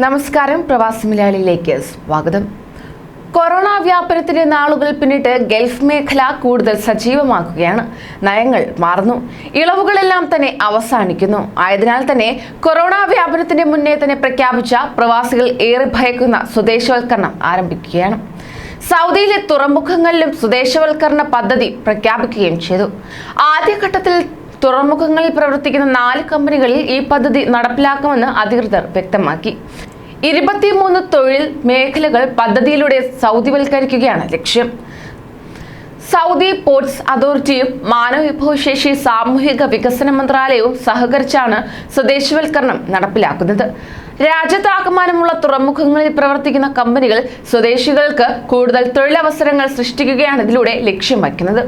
നമസ്കാരം പ്രവാസി മലയാളിയിലേക്ക് സ്വാഗതം. കൊറോണ വ്യാപനത്തിന്റെ നാളുകൾ പിന്നിട്ട് ഗൾഫ് മേഖല കൂടുതൽ സജീവമാക്കുകയാണ്. നയങ്ങൾ മാറുന്നു. ഇളവുകളെല്ലാം തന്നെ അവസാനിക്കുന്നു. ആയതിനാൽ തന്നെ കൊറോണ വ്യാപനത്തിന്റെ മുന്നേ തന്നെ പ്രഖ്യാപിച്ച പ്രവാസികൾ ഏറെ ഭയക്കുന്ന സ്വദേശവൽക്കരണം ആരംഭിക്കുകയാണ്. സൗദിയിലെ തുറമുഖങ്ങളിലും സ്വദേശവൽക്കരണ പദ്ധതി പ്രഖ്യാപിക്കുകയും ചെയ്തു. ആദ്യഘട്ടത്തിൽ തുറമുഖങ്ങളിൽ പ്രവർത്തിക്കുന്ന നാല് കമ്പനികളിൽ ഈ പദ്ധതി നടപ്പിലാക്കുമെന്ന് അധികൃതർ വ്യക്തമാക്കി. ഇരുപത്തിമൂന്ന് തൊഴിൽ മേഖലകൾ പദ്ധതിയിലൂടെ സൗദിവൽക്കരിക്കുകയാണ് ലക്ഷ്യം. സൗദി പോർട്സ് അതോറിറ്റിയും മാനവവിഭവശേഷി സാമൂഹിക വികസന മന്ത്രാലയവും സഹകരിച്ചാണ് സ്വദേശവൽക്കരണം നടപ്പിലാക്കുന്നത്. രാജ്യത്താകമാനമുള്ള തുറമുഖങ്ങളിൽ പ്രവർത്തിക്കുന്ന കമ്പനികൾ സ്വദേശികൾക്ക് കൂടുതൽ തൊഴിലവസരങ്ങൾ സൃഷ്ടിക്കുകയാണ് ഇതിലൂടെ ലക്ഷ്യം വയ്ക്കുന്നത്.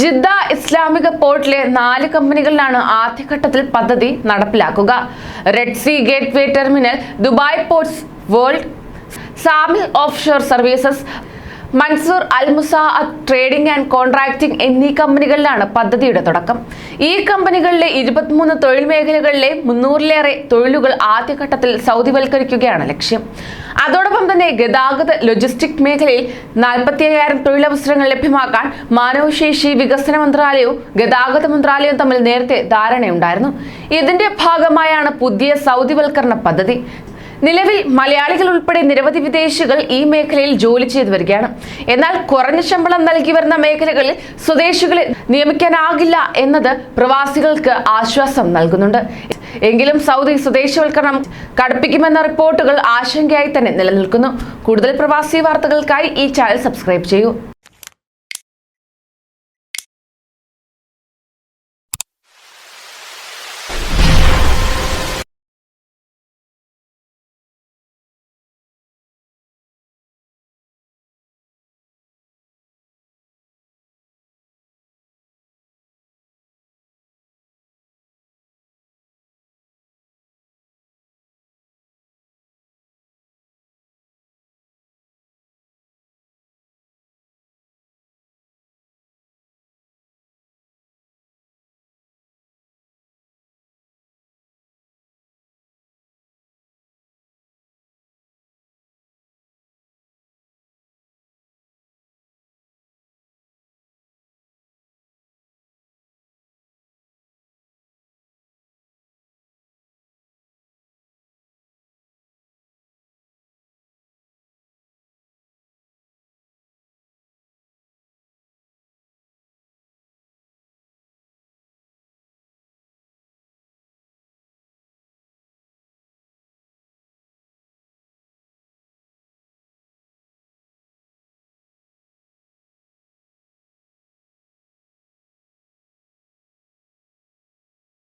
ജിദ്ദ ഇസ്ലാമിക പോർട്ടിലെ നാല് കമ്പനികളിലാണ് ആദ്യഘട്ടത്തിൽ പദ്ധതി നടപ്പിലാക്കുക. Red sea gate way terminal Dubai ports world Samil offshore services Mansoor Al Musaath trading and contracting എന്നീ കമ്പനികളിലാണ് പദ്ധതിയുടെ തുടക്കം. ഈ കമ്പനികളിലെ ഇരുപത്തിമൂന്ന് തൊഴിൽ മേഖലകളിലെ മുന്നൂറിലേറെ തൊഴിലുകൾ ആദ്യഘട്ടത്തിൽ സൗദിവൽക്കരിക്കുകയാണ് ലക്ഷ്യം. അതോടൊപ്പം തന്നെ ഗതാഗത ലോജിസ്റ്റിക് മേഖലയിൽ നാൽപ്പത്തി അയ്യായിരം തൊഴിലവസരങ്ങൾ ലഭ്യമാക്കാൻ മാനവശേഷി വികസന മന്ത്രാലയവും ഗതാഗത മന്ത്രാലയവും തമ്മിൽ നേരത്തെ ധാരണയുണ്ടായിരുന്നു. ഇതിന്റെ ഭാഗമായാണ് പുതിയ സൗദിവൽക്കരണ പദ്ധതി. നിലവിൽ മലയാളികൾ ഉൾപ്പെടെ നിരവധി വിദേശികൾ ഈ മേഖലയിൽ ജോലി ചെയ്തു വരികയാണ്. എന്നാൽ കുറഞ്ഞ ശമ്പളം നൽകി വരുന്ന മേഖലകളിൽ സ്വദേശികളെ നിയമിക്കാനാകില്ല എന്നത് പ്രവാസികൾക്ക് ആശ്വാസം നൽകുന്നുണ്ട്. എങ്കിലും സൗദി സ്വദേശവൽക്കരണം കടുപ്പിക്കുമെന്ന റിപ്പോർട്ടുകൾ ആശങ്കയായി തന്നെ നിലനിൽക്കുന്നു. കൂടുതൽ പ്രവാസി വാർത്തകൾക്കായി ഈ ചാനൽ സബ്സ്ക്രൈബ് ചെയ്യൂ.